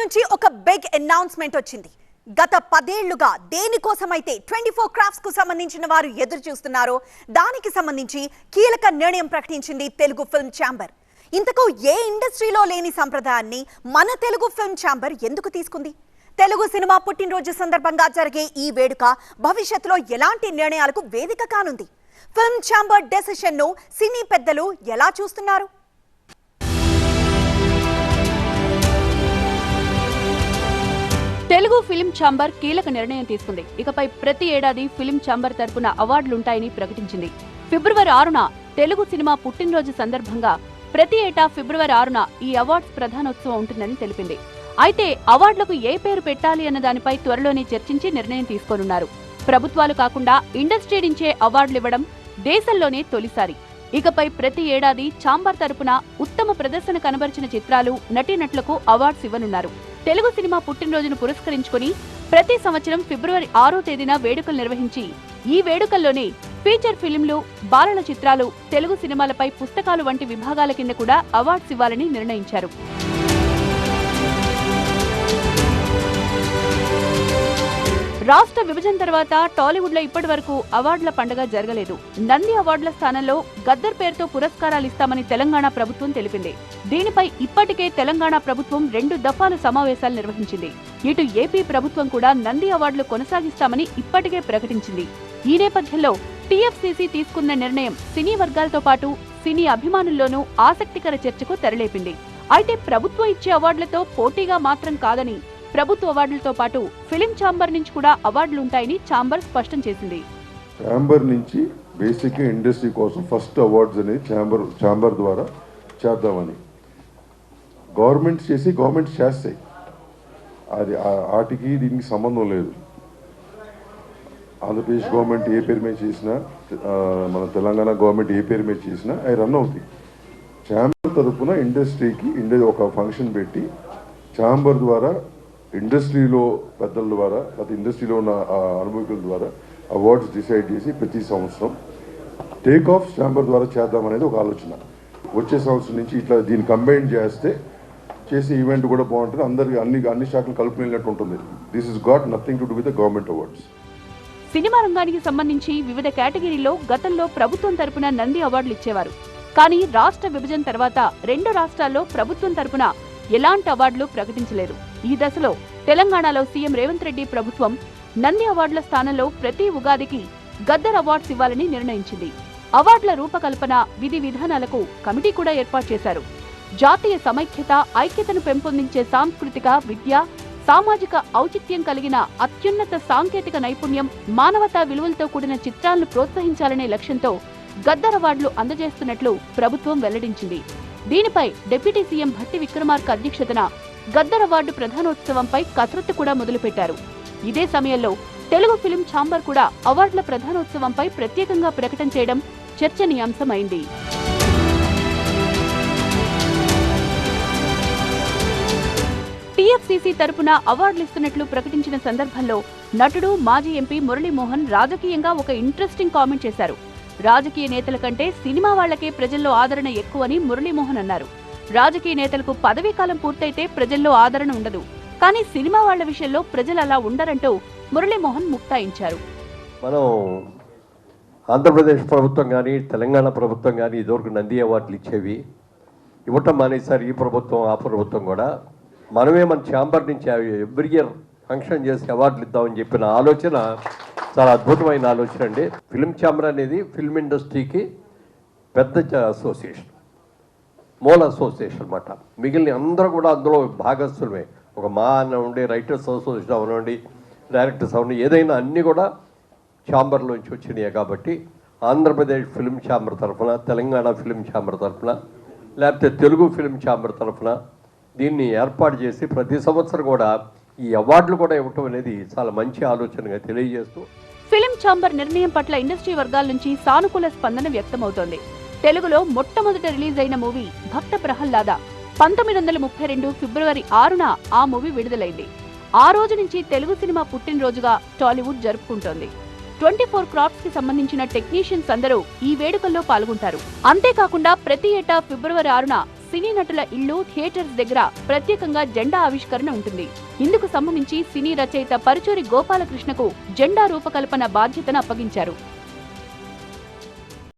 నుంచి ఒక big announcement వచ్చింది. గత పదేళ్ళుగా దేనికోసమైతే ట్వంటీ ఫోర్ క్రాఫ్ట్స్కు సంబంధించిన వారు ఎదురు చూస్తున్నారో దానికి సంబంధించి కీలక నిర్ణయం ప్రకటించింది తెలుగు ఫిల్మ్ ఛాంబర్ ఇంతకు ఏ ఇండస్ట్రీలో లేని సంప్రదాయాన్ని మన తెలుగు ఫిల్మ్ ఛాంబర్ ఎందుకు తీసుకుంది? తెలుగు సినిమా పుట్టినరోజు సందర్భంగా జరిగే ఈ వేడుక భవిష్యత్తులో ఎలాంటి నిర్ణయాలకు వేదిక కానుంది? ఫిల్మ్ ఛాంబర్ డెసిషన్ను సినీ పెద్దలు ఎలా చూస్తున్నారు? తెలుగు ఫిలిం ఛాంబర్ కీలక నిర్ణయం తీసుకుంది. ఇకపై ప్రతి ఏడాది ఫిలిం ఛాంబర్ తరపున అవార్డులుంటాయని ప్రకటించింది. ఫిబ్రవరి ఆరున తెలుగు సినిమా పుట్టినరోజు సందర్భంగా ప్రతి ఏటా ఫిబ్రవరి ఆరున ఈ అవార్డ్స్ ప్రధానోత్సవం ఉంటుందని తెలిపింది. అయితే అవార్డులకు ఏ పేరు పెట్టాలి అన్న దానిపై త్వరలోనే చర్చించి నిర్ణయం తీసుకోనున్నారు. ప్రభుత్వాలు కాకుండా ఇండస్ట్రీ నుంచే అవార్డులు ఇవ్వడం దేశంలోనే తొలిసారి. ఇకపై ప్రతి ఏడాది ఛాంబర్ తరపున ఉత్తమ ప్రదర్శన కనబరిచిన చిత్రాలు నటీనటులకు అవార్డ్స్ ఇవ్వనున్నారు. తెలుగు సినిమా పుట్టినరోజును పురస్కరించుకుని ప్రతి సంవత్సరం ఫిబ్రవరి ఆరో తేదీన వేడుకలు నిర్వహించి ఈ వేడుకల్లోనే ఫీచర్ ఫిల్మ్లు బాలల చిత్రాలు తెలుగు సినిమాలపై పుస్తకాలు వంటి విభాగాల కింద కూడా అవార్డ్స్ ఇవ్వాలని నిర్ణయించారు. రాష్ట్ర విభజన తర్వాత టాలీవుడ్లో ఇప్పటి వరకు అవార్డుల పండుగ జరగలేదు. నంది అవార్డుల స్థానంలో గద్దర్ పేరుతో పురస్కారాలు ఇస్తామని తెలంగాణ ప్రభుత్వం తెలిపింది. దీనిపై ఇప్పటికే తెలంగాణ ప్రభుత్వం రెండు దఫాలు సమావేశాలు నిర్వహించింది. ఇటు ఏపీ ప్రభుత్వం కూడా నంది అవార్డులు కొనసాగిస్తామని ఇప్పటికే ప్రకటించింది. ఈ నేపథ్యంలో టీఎఫ్సీసీ తీసుకున్న నిర్ణయం సినీ వర్గాలతో పాటు సినీ అభిమానుల్లోనూ ఆసక్తికర చర్చకు తెరలేపింది. అయితే ప్రభుత్వం ఇచ్చే అవార్డులతో పోటీగా మాత్రం కాదని ప్రభుత్వ అవార్డులతో పాటు ఫిలిం ఛాంబర్ నుంచి కూడా అవార్డులు ఉంటాయని ఛాంబర్ స్పష్టం చేసింది. ఛాంబర్ నుంచి బేసిక్ ఇండస్ట్రీ కోసం ఫస్ట్ అవార్డ్స్ అనేది ఛాంబర్ ఛాంబర్ ద్వారా చేద్దామని. గవర్నమెంట్స్ చేసి గవర్నమెంట్స్ చేస్తాయి. అది ఆటికి వాటికి దీనికి సంబంధం లేదు. ఆంధ్రప్రదేశ్ గవర్నమెంట్ ఏ పేరు మీద చేసినా మన తెలంగాణ గవర్నమెంట్ ఏ పేరు మీద చేసినా అవి రన్ అవుతాయి. ఛాంబర్ తరఫున ఇండస్ట్రీకి ఇండ ఒక ఫంక్షన్ పెట్టి ఛాంబర్ ద్వారా ఇండస్ట్రీలో పెద్దల ద్వారా లేకపోతే ఇండస్ట్రీలో ఉన్న అనుభవికుల ద్వారా అవార్డ్స్ డిసైడ్ చేసి ప్రతి సంవత్సరం టేక్ ఆఫ్ ఛాంబర్ ద్వారా చేద్దామనేది ఒక ఆలోచన. వచ్చే సంవత్సరం నుంచి ఇట్లా దీన్ని కంబైన్ చేస్తే చేసే ఈవెంట్ కూడా బాగుంటుంది. అందరికి అన్ని అన్ని శాఖలు కలుపుకునేటట్టు ఉంటుంది. This is got nothing to do with government awards cinema రంగానికి సంబంధించి వివిధ కేటగిరీలో గతంలో ప్రభుత్వం తరపున నంది అవార్డులు ఇచ్చేవారు. కానీ రాష్ట్ర విభజన తర్వాత రెండు రాష్ట్రాల్లో ప్రభుత్వం తరపున ఎలాంటి అవార్డులు ప్రకటించలేదు. ఈ దశలో తెలంగాణలో సీఎం రేవంత్ రెడ్డి ప్రభుత్వం నంది అవార్డుల స్థానంలో ప్రతి ఉగాదికి గద్దర్ అవార్డ్స్ ఇవ్వాలని నిర్ణయించింది. అవార్డుల రూపకల్పన విధి విధానాలకు కమిటీ కూడా ఏర్పాటు చేశారు. జాతీయ సమైక్యత ఐక్యతను పెంపొందించే సాంస్కృతిక విద్య సామాజిక ఔచిత్యం కలిగిన అత్యున్నత సాంకేతిక నైపుణ్యం మానవతా విలువలతో కూడిన చిత్రాలను ప్రోత్సహించాలనే లక్ష్యంతో గద్దర్ అవార్డులు అందజేస్తున్నట్లు ప్రభుత్వం వెల్లడించింది. దీనిపై డిప్యూటీ సీఎం భట్టి విక్రమార్క అధ్యక్షతన గద్దర్ అవార్డు ప్రధానోత్సవంపై కసరత్తు కూడా మొదలుపెట్టారు. ఇదే సమయంలో తెలుగు ఫిలిం ఛాంబర్ కూడా అవార్డుల ప్రధానోత్సవంపై ప్రత్యేకంగా ప్రకటన చేయడం చర్చనీయాంశమైంది. టీఎఫ్సీసీ తరపున అవార్డులు ఇస్తున్నట్లు ప్రకటించిన సందర్భంలో నటుడు మాజీ ఎంపీ మురళీమోహన్ రాజకీయంగా ఒక ఇంట్రెస్టింగ్ కామెంట్ చేశారు. రాజకీయ నేతల కంటే సినిమా వాళ్ళకే ప్రజల్లో ఆదరణ ఎక్కువని మురళీమోహన్ అన్నారు. రాజకీయ నేతలకు పదవీ కాలం పూర్తయితే ప్రజల్లో ఆదరణ ఉండదు. కానీ సినిమా వాళ్ళ విషయంలో ప్రజలు అలా ఉండరంటూ మురళీమోహన్ ముక్తాయించారు. మనం ఆంధ్రప్రదేశ్ ప్రభుత్వం కానీ తెలంగాణ ప్రభుత్వం కానీ ఇదివరకు నంది అవార్డులు ఇచ్చేవి. ఇవ్వటం మానేసారు ఈ ప్రభుత్వం ఆ ప్రభుత్వం కూడా. మనమే మన ఛాంబర్ నుంచి ఎవ్రీ ఇయర్ ఫంక్షన్ చేసి అవార్డులు ఇద్దామని చెప్పిన ఆలోచన చాలా అద్భుతమైన ఆలోచన అండి. ఫిల్మ్ ఛాంబర్ అనేది ఫిల్మ్ ఇండస్ట్రీకి పెద్ద అసోసియేషన్ మూల అసోసియేషన్ అన్నమాట. మిగిలిన అందరూ కూడా అందులో భాగస్థులమే ఒక మా అనివ్వండి రైటర్స్ అసోసియేషన్ అవనండి డైరెక్టర్స్ అవనండి ఏదైనా అన్నీ కూడా ఛాంబర్లోంచి వచ్చినాయి కాబట్టి ఆంధ్రప్రదేశ్ ఫిల్మ్ ఛాంబర్ తరఫున తెలంగాణ ఫిల్మ్ ఛాంబర్ తరఫున లేకపోతే తెలుగు ఫిల్మ్ ఛాంబర్ తరఫున దీన్ని ఏర్పాటు చేసి ప్రతి సంవత్సరం కూడా ఈ అవార్డులు కూడా ఇవ్వటం అనేది చాలా మంచి ఆలోచనగా తెలియజేస్తూ ఫిలిం ఛాంబర్ నిర్ణయం పట్ల ఇండస్ట్రీ వర్గాల నుంచి సానుకూల స్పందన వ్యక్తమవుతోంది. తెలుగులో మొట్టమొదట రిలీజ్ అయిన మూవీ భక్త ప్రహ్లాద. పంతొమ్మిది వందల ముప్పై రెండు ఫిబ్రవరి ఆరున ఆ మూవీ విడుదలైంది. ఆ రోజు నుంచి తెలుగు సినిమా పుట్టినరోజుగా టాలీవుడ్ జరుపుకుంటోంది. ట్వంటీ ఫోర్ క్రాప్స్కి సంబంధించిన టెక్నీషియన్స్ అందరూ ఈ వేడుకల్లో పాల్గొంటారు. అంతేకాకుండా ప్రతి ఏటా ఫిబ్రవరి ఆరున సినీ నటుల ఇళ్ళు థియేటర్స్ దగ్గర ప్రత్యేకంగా జెండా ఆవిష్కరణ ఉంటుంది. ఇందుకు సంబంధించి సినీ రచయిత పరుచూరి గోపాలకృష్ణకు జెండా రూపకల్పన బాధ్యతను అప్పగించారు.